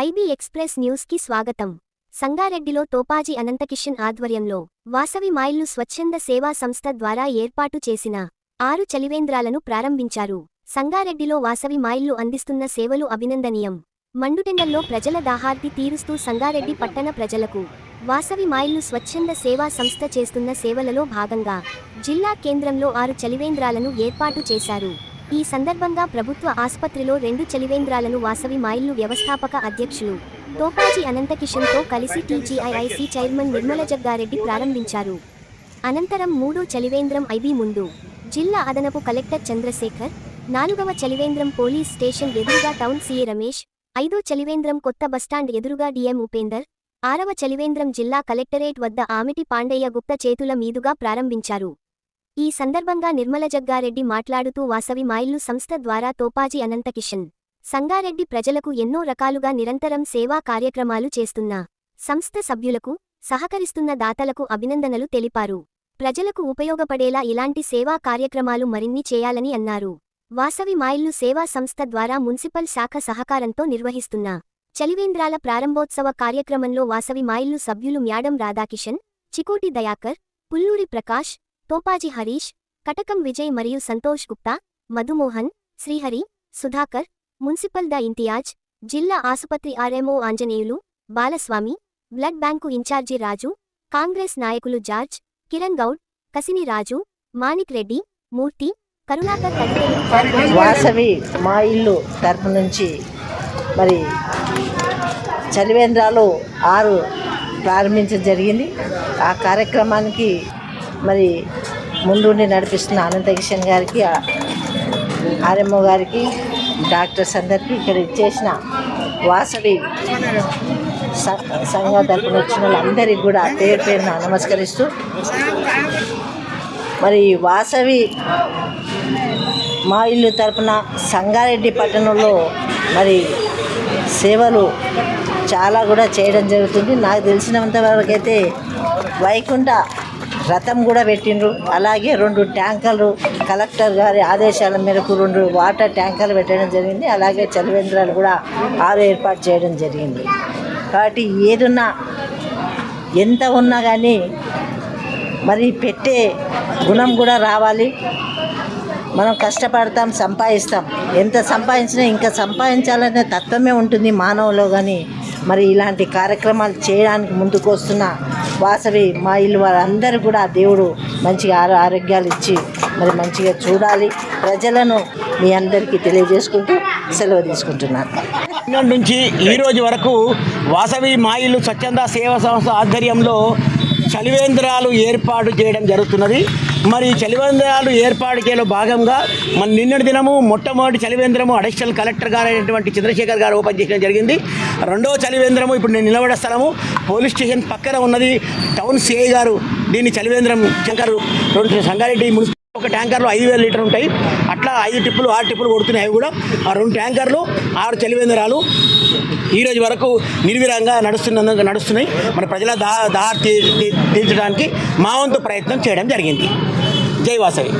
IB express న్యూస్కి స్వాగతం. సంగారెడ్డిలో తోపాజీ అనంతకిషన్ ఆధ్వర్యంలో వాసవి మాయిల్లు స్వచ్ఛంద సేవా సంస్థ ద్వారా ఏర్పాటు చేసిన ఆరు చలివేంద్రాలను ప్రారంభించారు. సంగారెడ్డిలో వాసవి మాయిల్లు అందిస్తున్న సేవలు అభినందనీయం. మండుటెండల్లో ప్రజల దాహార్తి తీరుస్తూ సంగారెడ్డి పట్టణ ప్రజలకు వాసవి మాయిల్లు స్వచ్ఛంద సేవా సంస్థ చేస్తున్న సేవలలో భాగంగా జిల్లా కేంద్రంలో ఆరు చలివేంద్రాలను ఏర్పాటు చేశారు. ఈ సందర్భంగా ప్రభుత్వ ఆసుపత్రిలో రెండు చలివేంద్రాలను వాసవి మాయిల్లు వ్యవస్థాపక అధ్యక్షులు తోపాజీ అనంతకిషన్తో కలిసి టీజీఐఐసి చైర్మన్ నిర్మల జగ్గారెడ్డి ప్రారంభించారు. అనంతరం మూడో చలివేంద్రం ఐబీ ముందు. జిల్లా అదనపు కలెక్టర్ చంద్రశేఖర్ నాలుగవ చలివేంద్రం పోలీస్ స్టేషన్ ఎదురుగా టౌన్ సీఏ రమేష్ ఐదో చలివేంద్రం కొత్త బస్టాండ్ ఎదురుగా డిఎం ఉపేందర్ ఆరవ చలివేంద్రం జిల్లా కలెక్టరేట్ వద్ద ఆమిటి పాండయ్య గుప్త చేతుల మీదుగా ప్రారంభించారు. ఈ సందర్భంగా నిర్మల జగ్గారెడ్డి మాట్లాడుతూ వాసవి మాయిల్లు సంస్థ ద్వారా తోపాజీ అనంతకిషన్. సంగారెడ్డి ప్రజలకు ఎన్నో రకాలుగా నిరంతరం సేవా కార్యక్రమాలు చేస్తున్న సంస్థ సభ్యులకు సహకరిస్తున్న దాతలకు అభినందనలు తెలిపారు. ప్రజలకు ఉపయోగపడేలా ఇలాంటి సేవా కార్యక్రమాలు మరిన్ని చేయాలని అన్నారు. వాసవి మాయిల్లు సేవా సంస్థ ద్వారా మున్సిపల్ శాఖ సహకారంతో నిర్వహిస్తున్న చలివేంద్రాల ప్రారంభోత్సవ కార్యక్రమంలో వాసవి మాయిల్లు సభ్యులు మ్యాడం రాధాకిషన్ చికోటి దయాకర్ పుల్లూరి ప్రకాష్ తోపాజీ హరీష్ కటకం విజయ్ మరియు సంతోష్ గుప్తా మధుమోహన్ శ్రీహరి సుధాకర్ మున్సిపల్ ద ఇంతియాజ్ జిల్లా ఆసుపత్రి RMO Anjaneyulu Balaswamy blood bank incharge Raju Congress నాయకులు జార్జ్ కిరణ్ గౌడ్ కసిని రాజు మాణిక్ రెడ్డి మూర్తి కరుణాకర్ వాసవి మా ఇల్లు తరపు నుంచి మరి చలివేంద్రాలు ఆరు ప్రారంభించడం జరిగింది. ఆ కార్యక్రమానికి మరి ముందుండి నడిపిస్తున్న అనంత కిషన్ గారికి ఆర్ఎంఓ గారికి డాక్టర్స్ అందరికీ ఇక్కడ ఇచ్చేసిన వాసవి సంఘం సంఘ తరపున వచ్చిన వాళ్ళందరికీ కూడా పేరు పేరున నమస్కరిస్తూ మరి వాసవి మా ఇల్లు తరపున సంగారెడ్డి పట్టణంలో మరి సేవలు చాలా కూడా చేయడం జరుగుతుంది. నాకు తెలిసినంత అయితే వైకుంఠ రథం కూడా పెట్టిండ్రు. అలాగే రెండు ట్యాంకర్లు కలెక్టర్ గారి ఆదేశాల మేరకు రెండు వాటర్ ట్యాంకర్లు పెట్టడం జరిగింది. అలాగే చలివేంద్రాలు కూడా ఆరు ఏర్పాటు చేయడం జరిగింది. కాబట్టి ఏదున్నా ఎంత ఉన్నా కానీ మరి పెట్టే గుణం కూడా రావాలి. మనం కష్టపడతాం సంపాదిస్తాం. ఎంత సంపాదించినా ఇంకా సంపాదించాలనే తత్వమే ఉంటుంది మానవులో కానీ మరి ఇలాంటి కార్యక్రమాలు చేయడానికి ముందుకు వస్తున్న వాసవి మా ఇల్లు వారందరూ కూడా దేవుడు మంచిగా ఆరోగ్యాలు ఇచ్చి మరి మంచిగా చూడాలి. ప్రజలను మీ అందరికీ తెలియజేసుకుంటూ సెలవు తీసుకుంటున్నాను. నుంచి ఈ రోజు వరకు వాసవి మాయిలు స్వచ్ఛంద సేవా సంస్థ ఆధ్వర్యంలో చలివేంద్రాలు ఏర్పాటు చేయడం జరుగుతున్నది. మరి చలివేంద్రాలు ఏర్పాటు చేయడం భాగంగా మన నిన్నటి దినము మొట్టమొదటి చలివేంద్రము అడిషనల్ కలెక్టర్ గారు అయినటువంటి చంద్రశేఖర్ గారు ఓపెన్ చేయడం జరిగింది. రెండవ చలివేంద్రము ఇప్పుడు నేను నిలబడే స్థలము. పోలీస్ స్టేషన్ పక్కన ఉన్నది. టౌన్ సిఐ గారు దీన్ని చలివేంద్రం శంకర్ రెండు సంగారెడ్డి మున్సిపల్ ఒక ట్యాంకర్లో ఐదు వేల లీటర్ ఉంటాయి. అట్లా ఐదు టిప్పులు ఆరు టిప్పులు కొడుతున్నాయి అవి కూడా. ఆ రెండు ట్యాంకర్లు ఆరు చలివేంద్రాలు ఈ రోజు వరకు నిర్విరంగా నడుస్తున్న నడుస్తున్నాయి. మన ప్రజల దా దారి తీ- తీర్చడానికి మా వంతు ప్రయత్నం చేయడం జరిగింది. జై వాసవి.